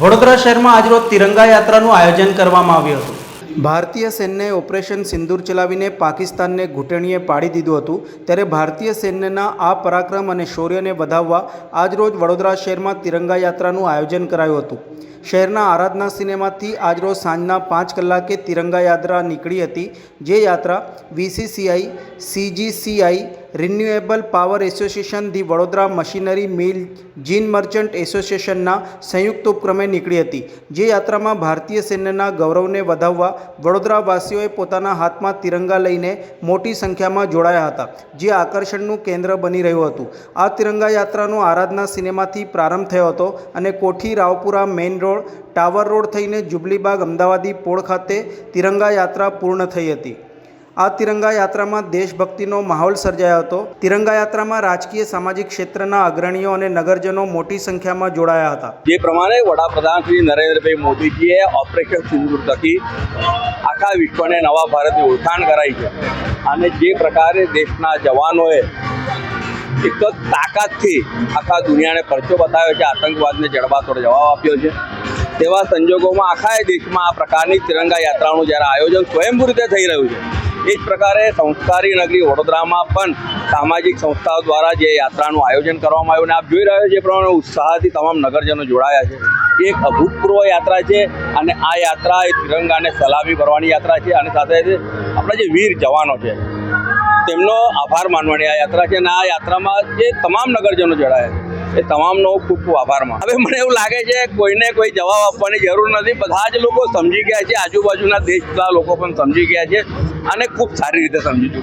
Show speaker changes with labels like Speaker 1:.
Speaker 1: વડોદરા શહેરમાં આજરોજ તિરંગા યાત્રાનું આયોજન કરવામાં આવ્યું હતું. ભારતીય સૈન્યએ ઓપરેશન સિંદૂર ચલાવીને પાકિસ્તાનને ઘૂંટણીએ પાડી દીધું હતું. ત્યારે ભારતીય સૈન્યના આ પરાક્રમ અને શૌર્યને વધાવવા આજરોજ વડોદરા શહેરમાં તિરંગા યાત્રાનું આયોજન કરાયું હતું. શહેરના આરાધના સિનેમાથી આજરોજ સાંજના પાંચ કલાકે તિરંગા યાત્રા નીકળી હતી. જે યાત્રા VCCI, CGCI renewable power association the Vadodara machinery mill gin merchant એસોસિએશનના સંયુક્ત ઉપક્રમે નીકળી હતી, જે યાત્રામાં ભારતીય સૈન્યના ગૌરવને વધાવવા વડોદરાવાસીઓએ પોતાના હાથમાં તિરંગા લઈને મોટી સંખ્યામાં જોડાયા હતા, જે આકર્ષણનું કેન્દ્ર બની રહ્યું હતું. આ તિરંગા યાત્રાનો આરાધના સિનેમાથી પ્રારંભ થયો હતો અને Kothi Raopura main road, tower road થઈને જુબલીબાગ અમદાવાદી પોળ ખાતે તિરંગા યાત્રા પૂર્ણ થઈ હતી. આ તિરંગા યાત્રામાં દેશભક્તિનો માહોલ સર્જાયો હતો. તિરંગા યાત્રામાં રાજકીય સામાજિક ક્ષેત્રના અગ્રણીઓ અને નગરજનો મોટી સંખ્યામાં જોડાયા હતા.
Speaker 2: જે પ્રમાણે વડાપ્રધાન શ્રી નરેન્દ્રભાઈ મોદીજીએ ઓપરેશન સિંદૂર થકી આખા વિશ્વને નવા ભારતની ઓળખાણ કરાઈ છે. અને જે પ્રકારે દેશના જવાનોએ એક જ તાકાતથી આખા દુનિયાને પરચો બતાવ્યો છે, આતંકવાદને જડબાતોડ જવાબ આપ્યો છે. તેવા સંજોગોમાં આખા દેશમાં આ પ્રકારની તિરંગા યાત્રાનું જ્યારે આયોજન સ્વયંભૂ રીતે થઈ રહ્યું છે એ જ પ્રકારે સંસ્કારી નગરી વડોદરામાં પણ સામાજિક સંસ્થાઓ દ્વારા જે યાત્રાનું આયોજન કરવામાં આવ્યું અને આપ જોઈ રહ્યો છે પ્રમાણે ઉત્સાહથી તમામ નગરજનો જોડાયા છે. એક અભૂતપૂર્વ યાત્રા છે અને આ યાત્રા એ તિરંગાને સલામી ભરવાની યાત્રા છે અને સાથે સાથે આપણા જે વીર જવાનો છે, તેમનો આભાર માનવાની આ યાત્રા છે અને આ યાત્રામાં જે તમામ નગરજનો જોડાયા છે. એ તમામનો ખૂબ ખૂબ આભારમાં હવે મને એવું લાગે છે કોઈને કોઈ જવાબ આપવાની જરૂર નથી. બધા જ લોકો સમજી ગયા છે. આજુબાજુના દેશના લોકો પણ સમજી ગયા છે અને ખૂબ સારી રીતે સમજી